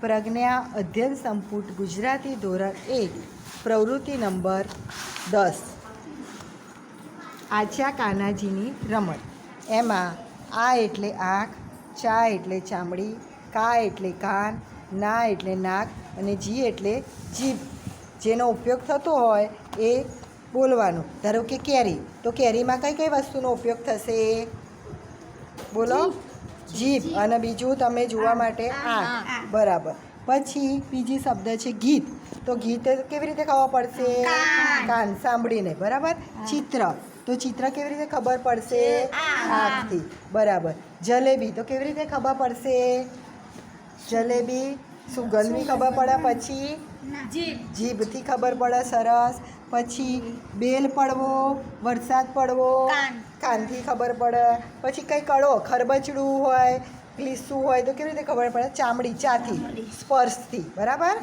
પ્રજ્ઞા અધ્યયન સંપુટ ગુજરાતી ધોરણ એક, પ્રવૃત્તિ નંબર દસ. આછા કાનાજીની રમત. એમાં આ એટલે આંખ, ચા એટલે ચામડી, કા એટલે કાન, ના એટલે નાક અને જી એટલે જીભ. જેનો ઉપયોગ થતો હોય એ બોલવાનો. ધારો કે કેરી. તો કેરીમાં કઈ કઈ વસ્તુનો ઉપયોગ થશે? બોલો. જીભ અને બીજું તમે જોવા માટે આંખ. બરાબર. પછી બીજી શબ્દ છે ગીત. તો ગીત કેવી રીતે ખબર પડશે? કાન. સાંભળીને બરાબર? ચિત્ર. તો ચિત્ર કેવી રીતે ખબર પડશે? આંખથી. બરાબર. જલેબી. તો કેવી રીતે ખબર પડશે? જલેબી સુગંધની ખબર પડે પછી? જીભથી ખબર પડે સરસ. પછી બેલ પડવો વરસાદ પડવો કાનથી ખબર પડે. પછી કંઈ કળો ખરબચડું હોય ક્લીસું હોય તો કેવી રીતે ખબર પડે? ચામડી ચાથી સ્પર્શથી. બરાબર?